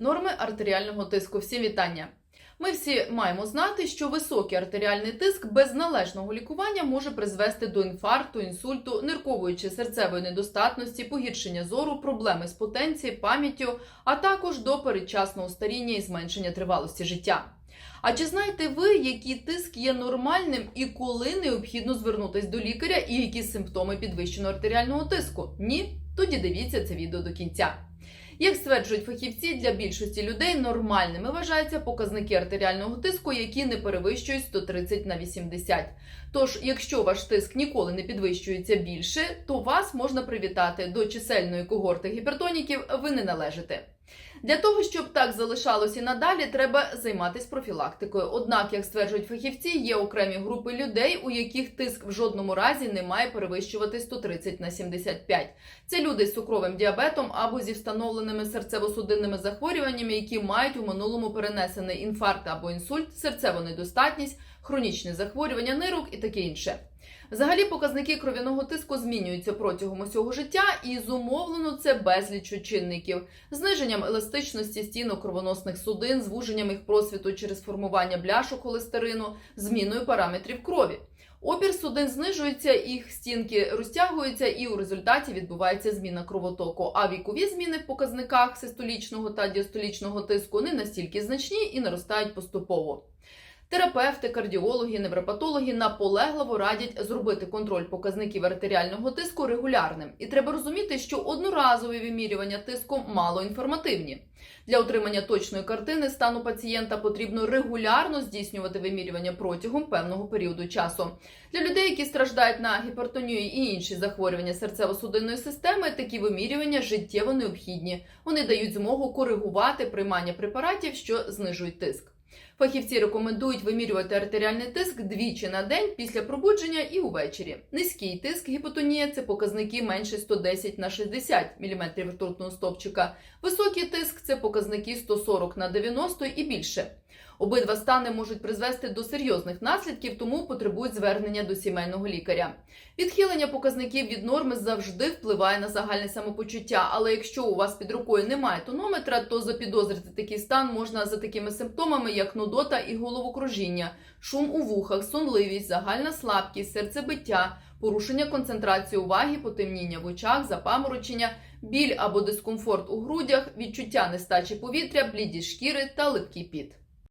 Норми артеріального тиску. Всім вітання. Ми всі маємо знати, що високий артеріальний тиск без належного лікування може призвести до інфаркту, інсульту, ниркової чи серцевої недостатності, погіршення зору, проблеми з потенцією, пам'яттю, а також до передчасного старіння і зменшення тривалості життя. А чи знаєте ви, який тиск є нормальним і коли необхідно звернутися до лікаря, і які симптоми підвищеного артеріального тиску? Ні? Тоді дивіться це відео до кінця. Як стверджують фахівці, для більшості людей нормальними вважаються показники артеріального тиску, які не перевищують 130 на 80. Тож, якщо ваш тиск ніколи не підвищується більше, то вас можна привітати до чисельної когорти гіпертоніків. Ви не належите. Для того щоб так залишалось і надалі, треба займатися профілактикою. Однак, як стверджують фахівці, є окремі групи людей, у яких тиск в жодному разі не має перевищувати 130 на 75. Це люди з цукровим діабетом або зі встановленими серцево-судинними захворюваннями, які мають у минулому перенесений інфаркт або інсульт, серцеву недостатність, хронічне захворювання нирок і таке інше. Взагалі, показники кров'яного тиску змінюються протягом усього життя, і зумовлено це безліччю чинників, зниженням еластичності стінок кровоносних судин, звуженням їх просвіту через формування бляшок холестерину, зміною параметрів крові. Опір судин знижується, їх стінки розтягуються, і у результаті відбувається зміна кровотоку. А вікові зміни в показниках систолічного та діастолічного тиску не настільки значні і наростають поступово. Терапевти, кардіологи, невропатологи наполегливо радять зробити контроль показників артеріального тиску регулярним. І треба розуміти, що одноразові вимірювання тиску малоінформативні. Для отримання точної картини стану пацієнта потрібно регулярно здійснювати вимірювання протягом певного періоду часу. Для людей, які страждають на гіпертонію і інші захворювання серцево-судинної системи, такі вимірювання життєво необхідні. Вони дають змогу коригувати приймання препаратів, що знижують тиск. Фахівці рекомендують вимірювати артеріальний тиск двічі на день після пробудження і увечері. Низький тиск гіпотонія це показники менше 110 на 60 мм ртутного стовпчика. Високий тиск це показники 140 на 90 і більше. Обидва стани можуть призвести до серйозних наслідків, тому потребують звернення до сімейного лікаря. Відхилення показників від норми завжди впливає на загальне самопочуття. Але якщо у вас під рукою немає тонометра, то запідозрити такий стан можна за такими симптомами, як нудота і головокружіння, шум у вухах, сонливість, загальна слабкість, серцебиття, порушення концентрації уваги, потемніння в очах, запаморочення, біль або дискомфорт у грудях, відчуття нестачі повітря, блідість шкіри та липкий піт.